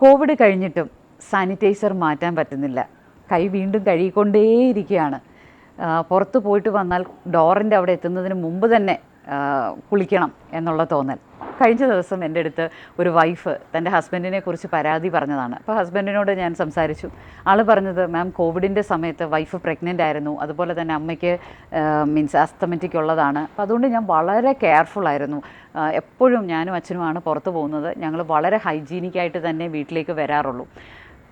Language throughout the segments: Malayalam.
കോവിഡ് കഴിഞ്ഞിട്ടും സാനിറ്റൈസർ മാറ്റാൻ പറ്റുന്നില്ല. കൈ വീണ്ടും കഴുകിക്കൊണ്ടേയിരിക്കുകയാണ്. പുറത്ത് പോയിട്ട് വന്നാൽ ഡോറിന്റെ അവിടെ എത്തുന്നതിന് മുമ്പ് തന്നെ കുളിക്കണം എന്നുള്ള തോന്നൽ. കഴിഞ്ഞ ദിവസം എന്റെ അടുത്ത് ഒരു വൈഫ് തന്റെ ഹസ്ബൻഡിനെ കുറിച്ച് പരാതി പറഞ്ഞതാണ്. അപ്പോൾ ഹസ്ബൻഡിനോട് ഞാൻ സംസാരിച്ചു. ആൾ പറഞ്ഞത് മാം കോവിഡിന്റെ സമയത്ത് വൈഫ് പ്രഗ്നന്റ് ആയിരുന്നു. അതുപോലെ തന്നെ അമ്മയ്ക്ക് മീൻസ് അസ്തമെറ്റിക് ഉള്ളതാണ്. അപ്പോൾ അതുകൊണ്ട് ഞാൻ വളരെ കെയർഫുൾ ആയിരുന്നു. എപ്പോഴും ഞാനും അച്ഛനുമാണ് പുറത്ത് പോകുന്നത്. ഞങ്ങൾ വളരെ ഹൈജീനിക്കായിട്ട് തന്നെ വീട്ടിലേക്ക് വരാറുള്ളൂ.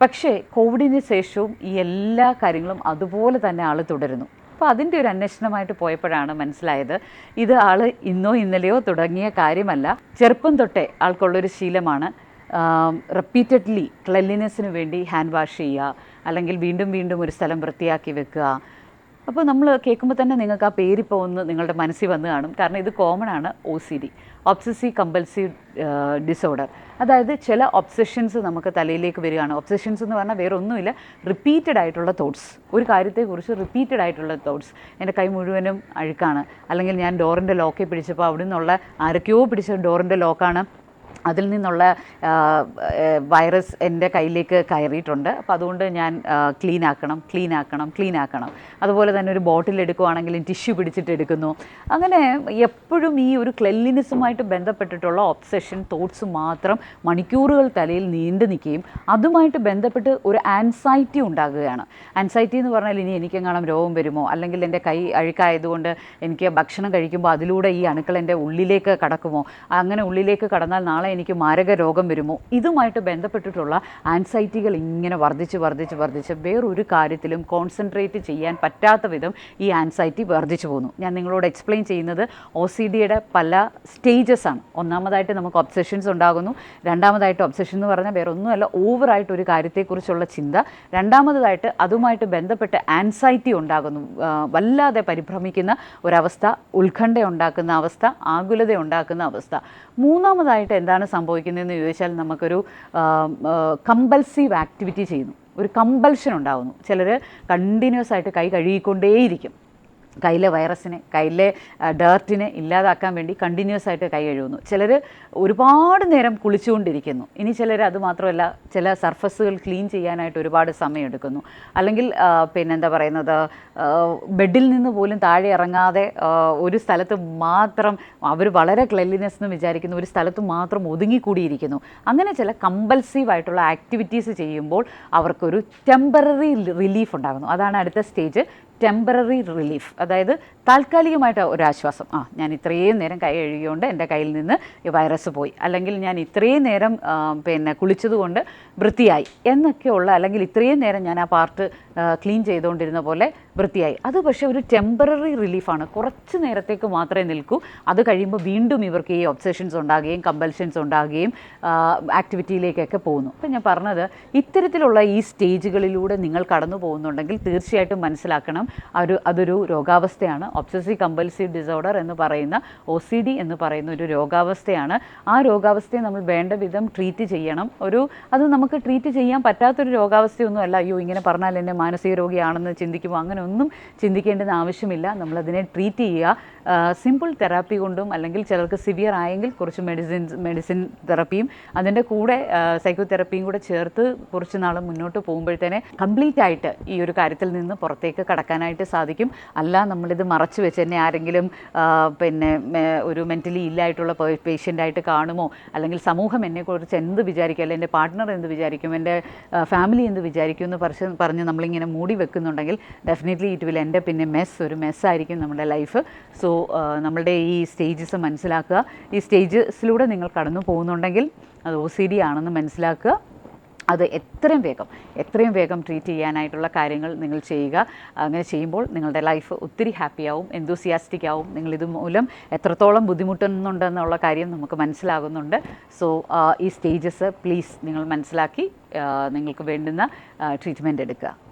പക്ഷേ കോവിഡിന് ശേഷവും ഈ എല്ലാ കാര്യങ്ങളും അതുപോലെ തന്നെ ആൾ തുടരുന്നു. അപ്പോൾ അതിന്റെ ഒരു അന്വേഷണമായിട്ട് പോയപ്പോഴാണ് മനസ്സിലായത് ഇത് ആൾ ഇന്നോ ഇന്നലെയോ തുടങ്ങിയ കാര്യമല്ല. ചെറുപ്പം തൊട്ടേ ആൾക്കുള്ളൊരു ശീലമാണ്. റിപ്പീറ്റഡ്ലി ക്ലെൻലിനെസ്സിന് വേണ്ടി ഹാൻഡ് വാഷ് ചെയ്യുക അല്ലെങ്കിൽ വീണ്ടും വീണ്ടും ഒരു സ്ഥലം വൃത്തിയാക്കി വെക്കുക അപ്പോൾ നമ്മൾ കേൾക്കുമ്പോൾ തന്നെ നിങ്ങൾക്ക് ആ പേരിപ്പോൾ ഒന്ന് നിങ്ങളുടെ മനസ്സിൽ വന്ന് കാണും. കാരണം ഇത് കോമൺ ആണ് O C D obsessive compulsive disorder അതായത് ചില ഒബ്സഷൻസ് നമുക്ക് തലയിലേക്ക് വരികയാണ്. ഒബ്സഷൻസ് എന്ന് പറഞ്ഞാൽ വേറെ ഒന്നുമില്ല റിപ്പീറ്റഡ് ആയിട്ടുള്ള തോട്ട്സ് ഒരു കാര്യത്തെക്കുറിച്ച് റിപ്പീറ്റഡ് ആയിട്ടുള്ള തോട്ട്സ് എന്റെ കൈ മുഴുവനും അഴുക്കാണ്. അല്ലെങ്കിൽ ഞാൻ ഡോറിന്റെ ലോക്കെ പിടിച്ചപ്പോൾ അവിടെ നിന്നുള്ള ആരൊക്കെയോ പിടിച്ച ഡോറിന്റെ ലോക്കാണ് അതിൽ നിന്നുള്ള വൈറസ് എന്റെ കയ്യിലേക്ക് കയറിയിട്ടുണ്ട്. അപ്പോൾ അതുകൊണ്ട് ഞാൻ ക്ലീൻ ആക്കണം ക്ലീൻ ആക്കണം ക്ലീൻ ആക്കണം. അതുപോലെ തന്നെ ഒരു ബോട്ടിൽ എടുക്കുവാണെങ്കിലും ടിഷ്യൂ പിടിച്ചിട്ട് എടുക്കുന്നു. അങ്ങനെ എപ്പോഴും ഈ ഒരു ക്ലെൻലിനെസ്സുമായിട്ട് ബന്ധപ്പെട്ടിട്ടുള്ള ഒബ്സെഷൻ തോട്ട്സ് മാത്രം മണിക്കൂറുകൾ തലയിൽ നീണ്ടു നിൽക്കുകയും അതുമായിട്ട് ബന്ധപ്പെട്ട് ഒരു ആൻസൈറ്റി ഉണ്ടാകുകയാണ്. ആൻസൈറ്റി എന്ന് പറഞ്ഞാൽ ഇനി എനിക്കെങ്ങാനും രോഗം വരുമോ? അല്ലെങ്കിൽ എന്റെ കൈ അഴുക്കായതുകൊണ്ട് എനിക്ക് ഭക്ഷണം കഴിക്കുമ്പോൾ അതിലൂടെ ഈ അണുക്കൾ എന്റെ ഉള്ളിലേക്ക് കടക്കുമോ? അങ്ങനെ ഉള്ളിലേക്ക് കടന്നാൽ നാളെ എനിക്ക് മാരക രോഗം വരുമോ? ഇതുമായിട്ട് ബന്ധപ്പെട്ടിട്ടുള്ള ആൻസൈറ്റികൾ ഇങ്ങനെ വർദ്ധിച്ച് വർദ്ധിച്ച് വർദ്ധിച്ച് വേറൊരു കാര്യത്തിലും കോൺസെൻട്രേറ്റ് ചെയ്യാൻ പറ്റാത്ത വിധം ഈ ആൻസൈറ്റി വർദ്ധിച്ചു പോകുന്നു. ഞാൻ നിങ്ങളോട് എക്സ്പ്ലെയിൻ ചെയ്യുന്നത് ഒ സി ഡിയുടെ പല സ്റ്റേജസ് ആണ്. ഒന്നാമതായിട്ട് നമുക്ക് ഒബ്സെഷൻസ് ഉണ്ടാകുന്നു. രണ്ടാമതായിട്ട് ഒബ്സെഷൻ എന്ന് പറഞ്ഞാൽ വേറെ ഒന്നുമല്ല ഓവറായിട്ട് ഒരു കാര്യത്തെക്കുറിച്ചുള്ള ചിന്ത. രണ്ടാമതായിട്ട് അതുമായിട്ട് ബന്ധപ്പെട്ട് ആൻസൈറ്റി ഉണ്ടാകുന്നു. വല്ലാതെ പരിഭ്രമിക്കുന്ന ഒരവസ്ഥ ഉത്കണ്ഠ ഉണ്ടാക്കുന്ന അവസ്ഥ ആകുലത ഉണ്ടാക്കുന്ന അവസ്ഥ. മൂന്നാമതായിട്ട് എന്താണ് സംഭവിക്കുന്നതെന്ന് ചോദിച്ചാൽ നമുക്കൊരു കമ്പൽസീവ് ആക്ടിവിറ്റി ചെയ്യുന്നു. ഒരു കമ്പൽഷൻ ഉണ്ടാകുന്നു ചിലർ കണ്ടിന്യൂസ് ആയിട്ട് കൈ കഴുകിക്കൊണ്ടേയിരിക്കും. കയ്യിലെ വൈറസിനെ കയ്യിലെ ഡേർട്ടിനെ ഇല്ലാതാക്കാൻ വേണ്ടി കണ്ടിന്യൂസ് ആയിട്ട് കൈ കഴുകുന്നു. ചിലർ ഒരുപാട് നേരം കുളിച്ചുകൊണ്ടിരിക്കുന്നു. ഇനി ചിലർ അത് മാത്രമല്ല ചില സർഫസുകൾ ക്ലീൻ ചെയ്യാനായിട്ട് ഒരുപാട് സമയമെടുക്കുന്നു. അല്ലെങ്കിൽ പിന്നെന്താ പറയുന്നത് ബെഡിൽ നിന്ന് പോലും താഴെ ഇറങ്ങാതെ ഒരു സ്ഥലത്ത് മാത്രം അവർ വളരെ ക്ലെൻലിനെസ് എന്ന് വിചാരിക്കുന്ന ഒരു സ്ഥലത്ത് മാത്രം ഒതുങ്ങിക്കൂടിയിരിക്കുന്നു. അങ്ങനെ ചില കമ്പൽസീവ് ആയിട്ടുള്ള ആക്ടിവിറ്റീസ് ചെയ്യുമ്പോൾ അവർക്കൊരു ടെമ്പററി റിലീഫ് ഉണ്ടാകുന്നു. അതാണ് അടുത്ത സ്റ്റേജ് ടെമ്പററി റിലീഫ് അതായത് താൽക്കാലികമായിട്ട് ഒരാശ്വാസം. ആ ഞാൻ ഇത്രയും നേരം കൈ കഴുകിയോണ്ട് എന്റെ കയ്യിൽ നിന്ന് ഈ വൈറസ് പോയി. അല്ലെങ്കിൽ ഞാൻ ഇത്രയും നേരം പിന്നെ കുളിച്ചതുകൊണ്ട് വൃത്തിയായി എന്നൊക്കെയുള്ള അല്ലെങ്കിൽ ഇത്രയും നേരം ഞാൻ ആ പാർട്ട് ക്ലീൻ ചെയ്തുകൊണ്ടിരുന്ന പോലെ വൃത്തിയായി. അത് പക്ഷേ ഒരു ടെമ്പററി റിലീഫാണ് കുറച്ച് നേരത്തേക്ക് മാത്രമേ നിൽക്കൂ. അത് കഴിയുമ്പോൾ വീണ്ടും ഇവർക്ക് ഈ ഒബ്സെഷൻസ് ഉണ്ടാകുകയും കമ്പൽഷൻസ് ഉണ്ടാകുകയും ആക്ടിവിറ്റിയിലേക്കൊക്കെ പോകുന്നു. അപ്പം ഞാൻ പറഞ്ഞത് ഇത്തരത്തിലുള്ള ഈ സ്റ്റേജുകളിലൂടെ നിങ്ങൾ കടന്നു പോകുന്നുണ്ടെങ്കിൽ തീർച്ചയായിട്ടും മനസ്സിലാക്കണം ആ ഒരു അതൊരു രോഗാവസ്ഥയാണ്. ഒബ്സസീവ് കമ്പൽസീവ് ഡിസോർഡർ എന്ന് പറയുന്ന ഒ സി ഡി എന്ന് പറയുന്ന ഒരു രോഗാവസ്ഥയാണ്. ആ രോഗാവസ്ഥയെ നമ്മൾ വേണ്ട വിധം ട്രീറ്റ് ചെയ്യണം. ഒരു അത് നമുക്ക് ട്രീറ്റ് ചെയ്യാൻ പറ്റാത്തൊരു രോഗാവസ്ഥയൊന്നും അല്ല. അയ്യോ ഇങ്ങനെ പറഞ്ഞാൽ എന്നെ മാനസിക രോഗിയാണെന്ന് അങ്ങനെ ഒന്നും ചിന്തിക്കേണ്ടത് ആവശ്യമില്ല. നമ്മളതിനെ ട്രീറ്റ് ചെയ്യുക. സിമ്പിൾ തെറാപ്പി കൊണ്ടും അല്ലെങ്കിൽ ചിലർക്ക് സിവിയർ ആയെങ്കിൽ കുറച്ച് മെഡിസിൻ മെഡിസിൻ തെറപ്പിയും അതിന്റെ കൂടെ സൈക്കോ തെറപ്പിയും കൂടെ ചേർത്ത് കുറച്ച് നാൾ മുന്നോട്ട് പോകുമ്പോഴത്തേനെ കംപ്ലീറ്റ് ആയിട്ട് ഈ ഒരു കാര്യത്തിൽ നിന്ന് പുറത്തേക്ക് കടക്കാനായിട്ട് സാധിക്കും. അല്ല നമ്മളിത് മറച്ചു വെച്ച് എന്നെ ആരെങ്കിലും പിന്നെ ഒരു മെന്റലി ഇല്ലായിട്ടുള്ള പേഷ്യന്റായിട്ട് കാണുമോ? അല്ലെങ്കിൽ സമൂഹം എന്നെക്കുറിച്ച് എന്ത് വിചാരിക്കും? അല്ലെങ്കിൽ എന്റെ പാർട്ട്ണർ എന്ത് വിചാരിക്കും? എന്റെ ഫാമിലി എന്ത് വിചാരിക്കും എന്ന് പറഞ്ഞ് പറഞ്ഞ് നമ്മളിങ്ങനെ മൂടി വെക്കുന്നുണ്ടെങ്കിൽ ഡെഫിനറ്റ്ലി ഇറ്റ് വിൽ എന്റെ പിന്നെ മെസ് ഒരു മെസ്സായിരിക്കും നമ്മുടെ ലൈഫ് സോ നമ്മളുടെ ഈ സ്റ്റേജസ് മനസ്സിലാക്കുക. ഈ സ്റ്റേജസിലൂടെ നിങ്ങൾ കടന്നു പോകുന്നുണ്ടെങ്കിൽ അത് ഒ സി ഡി ആണെന്ന് മനസ്സിലാക്കുക. അത് എത്രയും വേഗം എത്രയും വേഗം ട്രീറ്റ് ചെയ്യാനായിട്ടുള്ള കാര്യങ്ങൾ നിങ്ങൾ ചെയ്യുക. അങ്ങനെ ചെയ്യുമ്പോൾ നിങ്ങളുടെ ലൈഫ് ഒത്തിരി ഹാപ്പിയാവും എന്തൂസിയാസ്റ്റിക് ആവും. നിങ്ങൾ ഇത് മൂലം എത്രത്തോളം ബുദ്ധിമുട്ടുന്നുണ്ടെന്നുള്ള കാര്യം നമുക്ക് മനസ്സിലാകുന്നുണ്ട്. സോ ഈ സ്റ്റേജസ് പ്ലീസ് നിങ്ങൾ മനസ്സിലാക്കി നിങ്ങൾക്ക് വേണ്ടുന്ന ട്രീറ്റ്മെന്റ് എടുക്കുക.